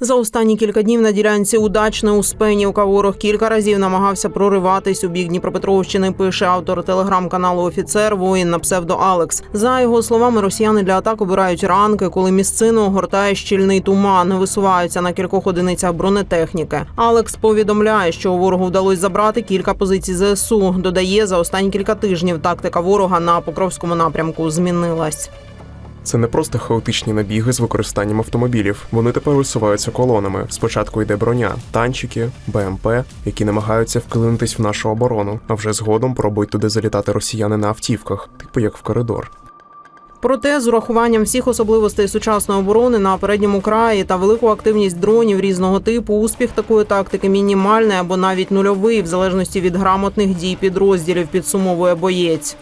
За останні кілька днів на ділянці удачне у Спенівка ворог кілька разів намагався прориватись у бік Дніпропетровщини. Пише автор телеграм-каналу Офіцер воїн на псевдо Алекс. За його словами, росіяни для атак обирають ранки, коли місцину огортає щільний туман. Висуваються на кількох одиницях бронетехніки. Алекс повідомляє, що ворогу вдалося забрати кілька позицій ЗСУ. Додає, за останні кілька тижнів тактика ворога на Покровському напрямку змінилась. Це не просто хаотичні набіги з використанням автомобілів. Вони тепер висуваються колонами. Спочатку йде броня, танчики, БМП, які намагаються вклинитись в нашу оборону, а вже згодом пробують туди залітати росіяни на автівках, типу як в коридор. Проте з урахуванням всіх особливостей сучасної оборони на передньому краї та велику активність дронів різного типу, успіх такої тактики мінімальний або навіть нульовий, в залежності від грамотних дій підрозділів, підсумовує боєць.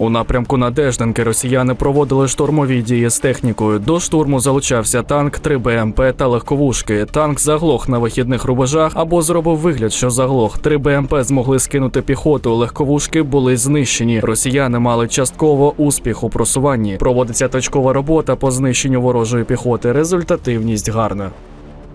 У напрямку Надежденки росіяни проводили штурмові дії з технікою. До штурму залучався танк, 3 БМП та легковушки. Танк заглох на вихідних рубежах або зробив вигляд, що заглох. 3 БМП змогли скинути піхоту. Легковушки були знищені. Росіяни мали частково успіх у просуванні. Проводиться точкова робота по знищенню ворожої піхоти. Результативність гарна.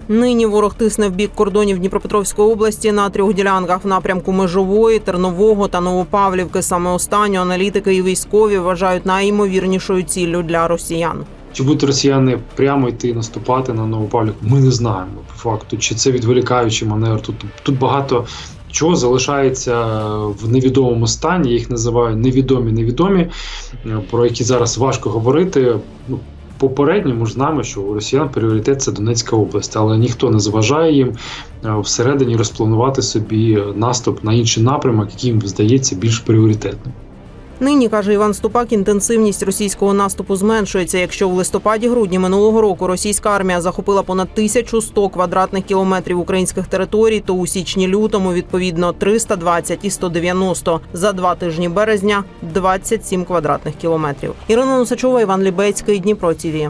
Нині ворог тисне в бік кордонів Дніпропетровської області на трьох ділянках в напрямку Межової, Тернового та Новопавлівки. Саме останню аналітики і військові вважають найімовірнішою ціллю для росіян. Чи будуть росіяни прямо йти наступати на Новопавлівку? Ми не знаємо по факту. Чи це відволікаючий маневр? Тут тут багато чого залишається в невідомому стані. Я їх називаю невідомі невідомі, про які зараз важко говорити. Ну попередньо ми ж знаємо, що у росіян пріоритет це Донецька область, але ніхто не зважає їм е, всередині розпланувати собі наступ на інший напрямок, який їм здається більш пріоритетним. Нині каже Іван Ступак, інтенсивність російського наступу зменшується. Якщо в листопаді-грудні минулого року російська армія захопила понад 1100 квадратних кілометрів українських територій, то у січні-лютому відповідно 320 і 190. За два тижні березня 27 квадратних кілометрів. Ірина Носачова, Іван Лібецький, Дніпро ТІВІ.